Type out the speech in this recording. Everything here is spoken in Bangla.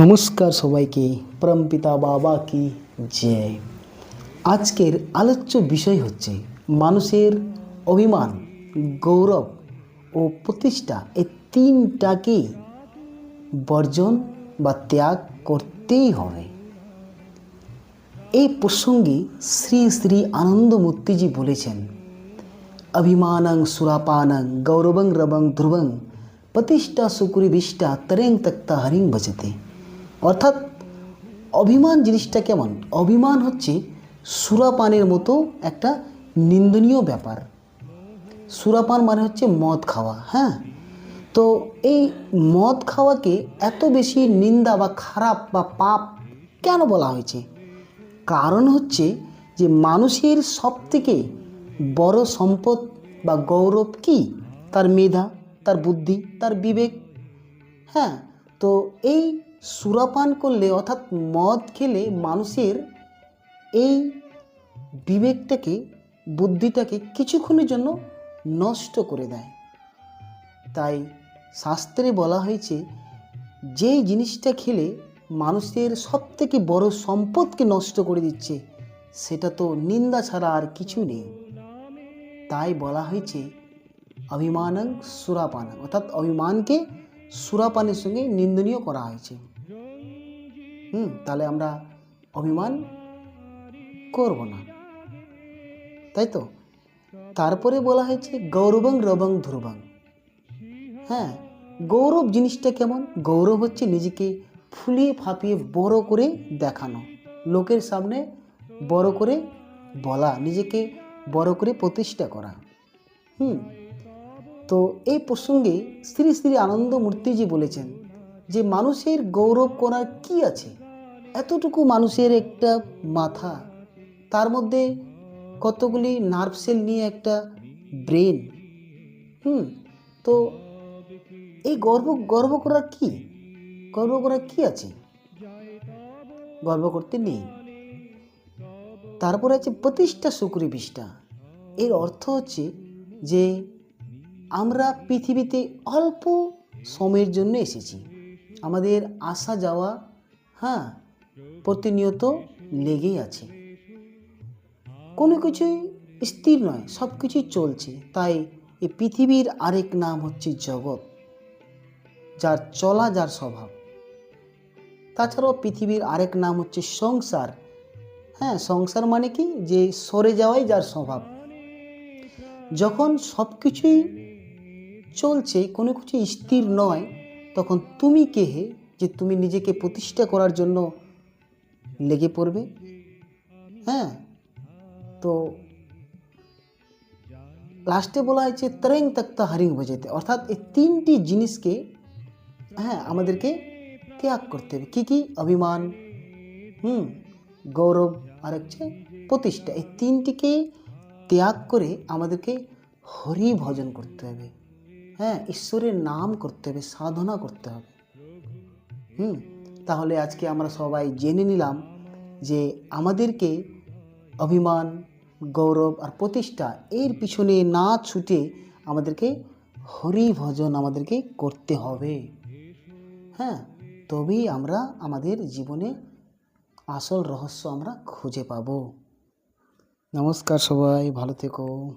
নমস্কার সবাইকে, পরমপিতা বাবা কি জয়। আজকের আলোচ্য বিষয় হচ্ছে মানুষের অভিমান, গৌরব ও প্রতিষ্ঠা এই তিনটাকে বর্জন বা ত্যাগ করতেই হবে। এই প্রসঙ্গে শ্রী শ্রী আনন্দমূর্তিজি বলেছেন, অভিমানং সুরাপানং গৌরবং রবং ধ্রুবং প্রতিষ্ঠা সুকুরিবিষ্টা তরেং তক্তা হরিং ভজতে অর্থাৎ অভিমান জিনিসটা কেমন অভিমান হচ্ছে সুরাপানের মতো একটা নিন্দনীয় ব্যাপার। সুরাপান মানে হচ্ছে মদ খাওয়া হ্যাঁ? তো এই মদ খাওয়াকে এত বেশি নিন্দা বা খারাপ বা পাপ কেন বলা হয়েছে? কারণ হচ্ছে যে মানুষের সবথেকে বড় সম্পদ বা গৌরব কি? তার মেধা। তার বুদ্ধি, তার বিবেক। হ্যাঁ তো এই সুরাপান করলে, অর্থাৎ মদ খেলে মানুষের এই বিবেকটাকে, বুদ্ধিটাকে কিছুক্ষণের জন্য নষ্ট করে দেয়। তাই শাস্ত্রে বলা হয়েছে, যেই জিনিসটা খেলে মানুষের সবথেকে বড় সম্পদকে নষ্ট করে দিচ্ছে, সেটা তো নিন্দা ছাড়া আর কিছু নেই। তাই বলা হয়েছে অভিমানং সুরাপান অর্থাৎ অভিমানকে সুরাপানের সঙ্গে নিন্দনীয় করা হয়েছে হুম তাহলে আমরা অভিমান করব না তাই তো তারপরে বলা হয়েছে গৌরবং রবং ধ্রুবং হ্যাঁ গৌরব জিনিসটা কেমন গৌরব হচ্ছে নিজেকে ফুলিয়ে ফাঁপিয়ে বড় করে দেখানো লোকের সামনে বড় করে বলা নিজেকে বড় করে প্রতিষ্ঠা করা হুম তো এই প্রসঙ্গে শ্রী শ্রী আনন্দমূর্তিজি বলেছেন যে মানুষের গৌরব করার কি আছে? এতটুকু মানুষের একটা মাথা, তার মধ্যে কতগুলি নার্ভ সেল নিয়ে একটা ব্রেন হুম, তো এই গর্ব গর্ব করার কি? গর্ব করার কি আছে? গর্ব করতে নেই। তারপরে আছে প্রতিষ্ঠা সুকরি বিষ্ঠা এর অর্থ হচ্ছে যে আমরা পৃথিবীতে অল্প সময়ের জন্য এসেছি। আমাদের আসা যাওয়া হ্যাঁ প্রতিনিয়ত লেগেই আছে। কোনো কিছুই স্থির নয়, সব কিছুই চলছে। তাই এই পৃথিবীর আরেক নাম হচ্ছে জগৎ, যার চলা যার স্বভাব। তাছাড়াও পৃথিবীর আরেক নাম হচ্ছে সংসার। হ্যাঁ সংসার মানে কি? যে সরে যাওয়াই যার স্বভাব। যখন সব কিছুই চলছে কোনো কিছু স্থির নয়, তখন তুমি কে হে যে তুমি নিজেকে প্রতিষ্ঠা করার জন্য লেগে পড়বে? হ্যাঁ। তো লাস্টে বলা হয়েছে, ত্রেং তক্তা হারিং বোঝাতে অর্থাৎ এই তিনটি জিনিসকে হ্যাঁ আমাদেরকে ত্যাগ করতে হবে। কী কী? অভিমান, হুম, গৌরব, আর হচ্ছে প্রতিষ্ঠা। এই তিনটিকে ত্যাগ করে আমাদেরকে হরি ভজন করতে হবে। হ্যাঁ ঈশ্বরের নাম করতে হবে, সাধনা করতে হবে। হুম, তাহলে আজকে আমরা সবাই জেনে নিলাম যে আমাদেরকে অভিমান, গৌরব আর প্রতিষ্ঠা এর পিছনে না ছুটে আমাদেরকে হরি ভজন আমাদেরকে করতে হবে। হ্যাঁ তবেই আমরা আমাদের জীবনে আসল রহস্য আমরা খুঁজে পাবো। নমস্কার সবাই, ভালো থেকো।